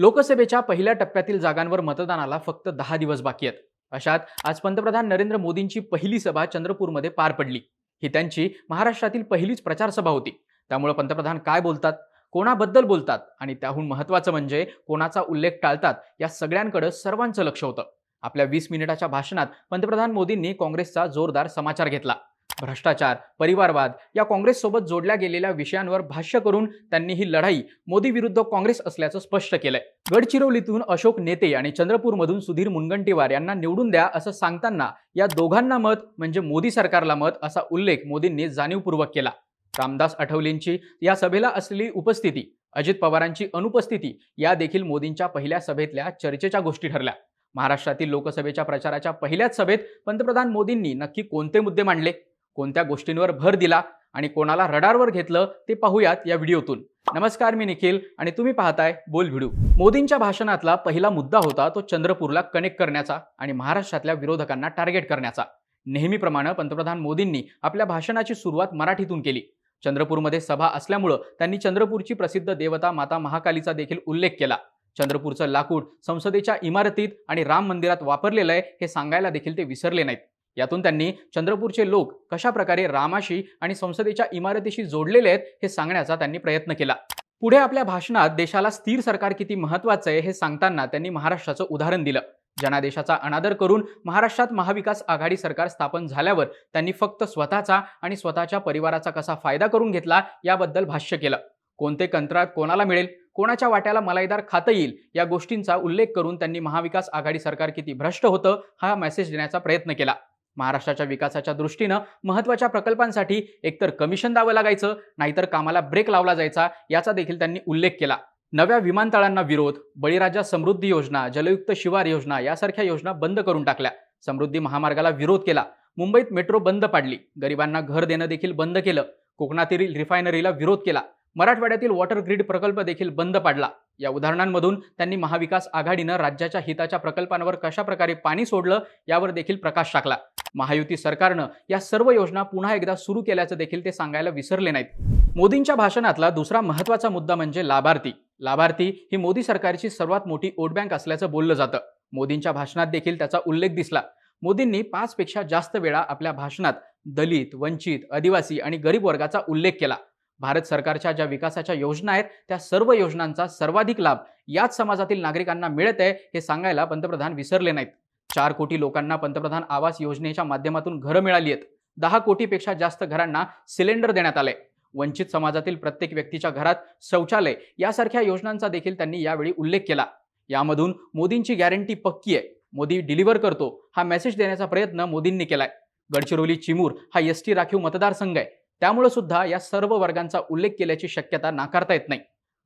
लोकसभेच्या पहिल्या टप्प्यातील जागांवर मतदानाला फक्त दहा दिवस बाकी आहेत. अशात आज पंतप्रधान नरेंद्र मोदींची पहिली सभा चंद्रपूरमध्ये पार पडली. ही त्यांची महाराष्ट्रातील पहिलीच प्रचार सभा होती. त्यामुळे पंतप्रधान काय बोलतात? कोणाबद्दल बोलतात? आणि त्याहून महत्त्वाचं म्हणजे कोणाचा उल्लेख टाळतात? या सगळ्यांकडे सर्वांचं लक्ष होतं. आपल्या वीस मिनिटाच्या भाषणात पंतप्रधान मोदींनी काँग्रेसचा जोरदार समाचार घेतला. भ्रष्टाचार परिवारवाद या काँग्रेससोबत जोडल्या गेलेल्या विषयांवर भाष्य करून त्यांनी ही लढाई मोदी विरुद्ध काँग्रेस असल्याचं स्पष्ट केलंय. गडचिरोलीतून अशोक नेते आणि चंद्रपूरमधून सुधीर मुनगंटीवार यांना निवडून द्या असं सांगताना या दोघांना मत म्हणजे मोदी सरकारला मत असा उल्लेख मोदींनी जाणीवपूर्वक केला. रामदास आठवलेंची या सभेला असलेली उपस्थिती अजित पवारांची अनुपस्थिती या देखील मोदींच्या पहिल्या सभेतल्या चर्चेच्या गोष्टी ठरल्या. महाराष्ट्रातील लोकसभेच्या प्रचाराच्या पहिल्याच सभेत पंतप्रधान मोदींनी नक्की कोणते मुद्दे मांडले? कोणत्या गोष्टींवर भर दिला आणि कोणाला रडारवर घेतलं ते पाहूयात या व्हिडिओतून. नमस्कार मी निखिल आणि तुम्ही पाहताय बोल व्हिडिओ. मोदींच्या भाषणातला पहिला मुद्दा होता तो चंद्रपूरला कनेक्ट करण्याचा आणि महाराष्ट्रातल्या विरोधकांना टार्गेट करण्याचा. नेहमीप्रमाणे पंतप्रधान मोदींनी आपल्या भाषणाची सुरुवात मराठीतून केली. चंद्रपूरमध्ये सभा असल्यामुळं त्यांनी चंद्रपूरची प्रसिद्ध देवता माता महाकालीचा देखील उल्लेख केला. चंद्रपूरचं लाकूड संसदेच्या इमारतीत आणि राम मंदिरात वापरलेलं आहे हे सांगायला देखील ते विसरले नाहीत. यातून त्यांनी चंद्रपूरचे लोक कशा प्रकारे रामाशी आणि संसदेच्या इमारतीशी जोडलेले आहेत हे सांगण्याचा त्यांनी प्रयत्न केला. पुढे आपल्या भाषणात देशाला स्थिर सरकार किती महत्वाचं आहे हे सांगताना त्यांनी महाराष्ट्राचं उदाहरण दिलं. जनादेशाचा अनादर करून महाराष्ट्रात महाविकास आघाडी सरकार स्थापन झाल्यावर त्यांनी फक्त स्वतःचा आणि स्वतःच्या परिवाराचा कसा फायदा करून घेतला याबद्दल भाष्य केलं. कोणते कंत्राट कोणाला मिळेल? कोणाच्या वाट्याला मलाईदार खातं येईल? या गोष्टींचा उल्लेख करून त्यांनी महाविकास आघाडी सरकार किती भ्रष्ट होतं हा मेसेज देण्याचा प्रयत्न केला. महाराष्ट्राच्या विकासाच्या दृष्टीनं महत्त्वाच्या प्रकल्पांसाठी एकतर कमिशन द्यावं लागायचं नाहीतर कामाला ब्रेक लावला जायचा याचा देखील त्यांनी उल्लेख केला. नव्या विमानतळांना विरोध बळीराजा समृद्धी योजना जलयुक्त शिवार योजना यासारख्या योजना बंद करून टाकल्या. समृद्धी महामार्गाला विरोध केला. मुंबईत मेट्रो बंद पाडली. गरिबांना घर देणं देखील बंद केलं. कोकणातील रिफायनरीला विरोध केला. मराठवाड्यातील वॉटर ग्रीड प्रकल्प देखील बंद पाडला. या उदाहरणांमधून त्यांनी महाविकास आघाडीनं राज्याच्या हिताच्या प्रकल्पांवर कशा प्रकारे पाणी सोडलं यावर देखील प्रकाश टाकला. महायुती सरकारनं या सर्व योजना पुन्हा एकदा सुरू केल्याचं देखील ते सांगायला विसरले नाहीत. मोदींच्या भाषणातला दुसरा महत्त्वाचा मुद्दा म्हणजे लाभार्थी. लाभार्थी ही मोदी सरकारची सर्वात मोठी वोट बँक असल्याचं बोललं जातं. मोदींच्या भाषणात देखील त्याचा उल्लेख दिसला. मोदींनी पाचपेक्षा जास्त वेळा आपल्या भाषणात दलित वंचित आदिवासी आणि गरीब वर्गाचा उल्लेख केला. भारत सरकारच्या ज्या विकासाच्या योजना आहेत त्या सर्व योजनांचा सर्वाधिक लाभ याच समाजातील नागरिकांना मिळत आहे हे सांगायला पंतप्रधान विसरले नाहीत. चार कोटी लोकांना पंतप्रधान आवास योजनेच्या माध्यमातून घरं मिळाली आहेत. दहा कोटीपेक्षा जास्त घरांना सिलेंडर देण्यात आले वंचित समाजातील प्रत्येक व्यक्तीच्या घरात शौचालय यासारख्या योजनांचा देखील त्यांनी यावेळी उल्लेख केला. यामधून मोदींची गॅरंटी पक्की आहे. मोदी डिलिव्हर करतो हा मेसेज देण्याचा प्रयत्न मोदींनी केलाय. गडचिरोली चिमूर हा एस टी राखीव मतदारसंघ आहे. त्यामुळे सुद्धा या सर्व वर्गांचा उल्लेख केल्याची शक्यता नाकारता येत नाही.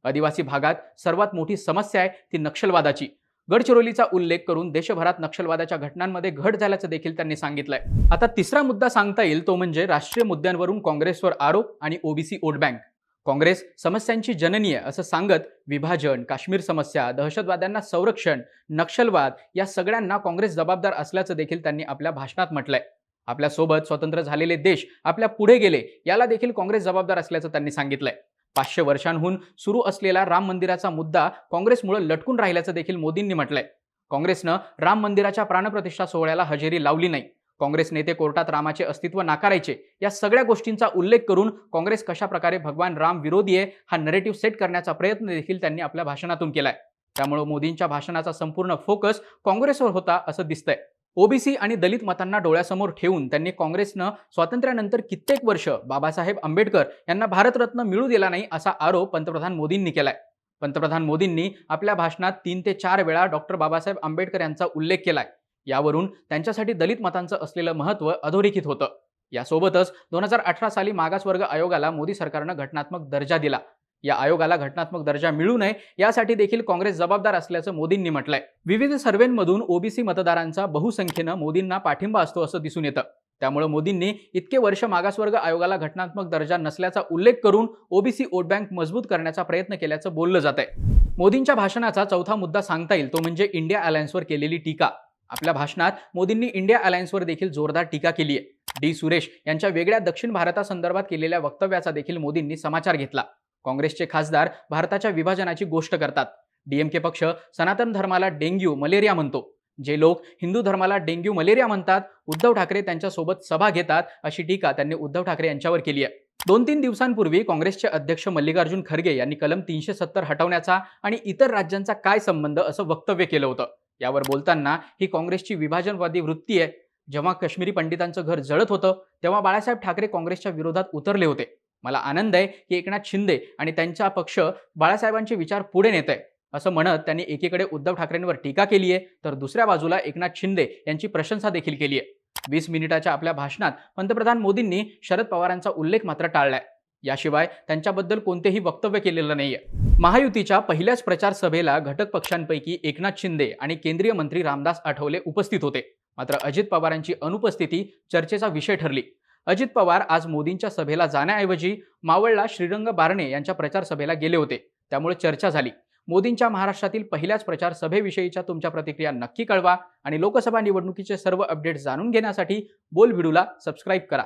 आदिवासी भागात सर्वात मोठी समस्या आहे ती नक्षलवादाची. गडचिरोलीचा उल्लेख करून देशभरात नक्षलवादाच्या घटनांमध्ये घट झाल्याचं देखील त्यांनी सांगितलंय. आता तिसरा मुद्दा सांगता येईल तो म्हणजे राष्ट्रीय मुद्द्यांवरून काँग्रेसवर आरोप आणि ओबीसी वोट बँक. काँग्रेस समस्यांची जननी आहे असं सांगत विभाजन काश्मीर समस्या दहशतवाद्यांना संरक्षण नक्षलवाद या सगळ्यांना काँग्रेस जबाबदार असल्याचं देखील त्यांनी आपल्या भाषणात म्हटलंय. आपल्यासोबत स्वतंत्र झालेले देश आपल्या पुढे गेले याला देखील काँग्रेस जबाबदार असल्याचं त्यांनी सांगितलंय. पाचशे वर्षांहून सुरू असलेला राम मंदिराचा मुद्दा काँग्रेसमुळे लटकून राहिल्याचं देखील मोदींनी म्हटलंय. काँग्रेसनं राम मंदिराच्या प्राणप्रतिष्ठा सोहळ्याला हजेरी लावली नाही. काँग्रेस नेते कोर्टात रामाचे अस्तित्व नाकारायचे या सगळ्या गोष्टींचा उल्लेख करून काँग्रेस कशा प्रकारे भगवान राम विरोधी आहे हा नरेटिव्ह सेट करण्याचा प्रयत्न देखील त्यांनी आपल्या भाषणातून केलाय. त्यामुळे मोदींच्या भाषणाचा संपूर्ण फोकस काँग्रेसवर होता असं दिसतंय. ओबीसी आणि दलित मतांना डोळ्यासमोर ठेवून त्यांनी काँग्रेसनं स्वातंत्र्यानंतर कित्येक वर्ष बाबासाहेब आंबेडकर यांना भारतरत्न मिळू दिला नाही असा आरोप पंतप्रधान मोदींनी केलाय. पंतप्रधान मोदींनी आपल्या भाषणात तीन ते चार वेळा डॉक्टर बाबासाहेब आंबेडकर यांचा उल्लेख केलाय. यावरून त्यांच्यासाठी दलित मतांचं असलेलं महत्त्व अधोरेखित होतं. यासोबतच दोन हजार अठरा साली मागासवर्ग आयोगाला मोदी सरकारनं घटनात्मक दर्जा दिला. या आयोगाला घटनात्मक दर्जा मिळू नये यासाठी देखील काँग्रेस जबाबदार असल्याचं मोदींनी म्हटलंय. विविध सर्व्हेमधून ओबीसी मतदारांचा बहुसंख्येनं मोदींना पाठिंबा असतो असं दिसून येतं. त्यामुळे मोदींनी इतके वर्ष मागासवर्ग आयोगाला घटनात्मक दर्जा नसल्याचा उल्लेख करून ओबीसी वोट बँक मजबूत करण्याचा प्रयत्न केल्याचं बोललं जात आहे मोदींच्या भाषणाचा चौथा मुद्दा सांगता येईल तो म्हणजे इंडिया अलायन्सवर केलेली टीका. आपल्या भाषणात मोदींनी इंडिया अलायन्सवर देखील जोरदार टीका केली आहे डी. सुरेश यांच्या वेगळ्या दक्षिण भारतासंदर्भात केलेल्या वक्तव्याचा देखील मोदींनी समाचार घेतला. काँग्रेसचे खासदार भारताच्या विभाजनाची गोष्ट करतात. डीएमके पक्ष सनातन धर्माला डेंग्यू मलेरिया म्हणतो. जे लोक हिंदू धर्माला डेंग्यू मलेरिया म्हणतात उद्धव ठाकरे त्यांच्यासोबत सभा घेतात अशी टीका त्यांनी उद्धव ठाकरे यांच्यावर केली आहे. दोन तीन दिवसांपूर्वी काँग्रेसचे अध्यक्ष मल्लिकार्जुन खरगे यांनी कलम तीनशे सत्तर हटवण्याचा आणि इतर राज्यांचा काय संबंध असं वक्तव्य केलं होतं. यावर बोलताना ही काँग्रेसची विभाजनवादी वृत्ती आहे. जेव्हा काश्मीरी पंडितांचं घर जळत होतं तेव्हा बाळासाहेब ठाकरे काँग्रेसच्या विरोधात उतरले होते. मला आनंद आहे की एकनाथ शिंदे आणि त्यांचा पक्ष बाळासाहेबांचे विचार पुढे नेत आहे असं म्हणत त्यांनी एकीकडे उद्धव ठाकरेंवर टीका केली आहे तर दुसऱ्या बाजूला एकनाथ शिंदे यांची प्रशंसा देखील केली आहे. वीस मिनिटाच्या आपल्या भाषणात पंतप्रधान मोदींनी शरद पवारांचा उल्लेख मात्र टाळलाय. याशिवाय त्यांच्याबद्दल कोणतेही वक्तव्य केलेलं नाहीये. महायुतीच्या पहिल्याच प्रचार सभेला घटक पक्षांपैकी एकनाथ शिंदे आणि केंद्रीय मंत्री रामदास आठवले उपस्थित होते. मात्र अजित पवारांची अनुपस्थिती चर्चेचा विषय ठरली. अजित पवार आज मोदींच्या सभेला जाण्याऐवजी मावळला श्रीरंग बारणे यांच्या प्रचार सभेला गेले होते. त्यामुळे चर्चा झाली. मोदींच्या महाराष्ट्रातील पहिल्याच प्रचार सभेविषयीच्या तुमच्या प्रतिक्रिया नक्की कळवा आणि लोकसभा निवडणुकीचे सर्व अपडेट्स जाणून घेण्यासाठी बोल व्हिडिओला सबस्क्राईब करा.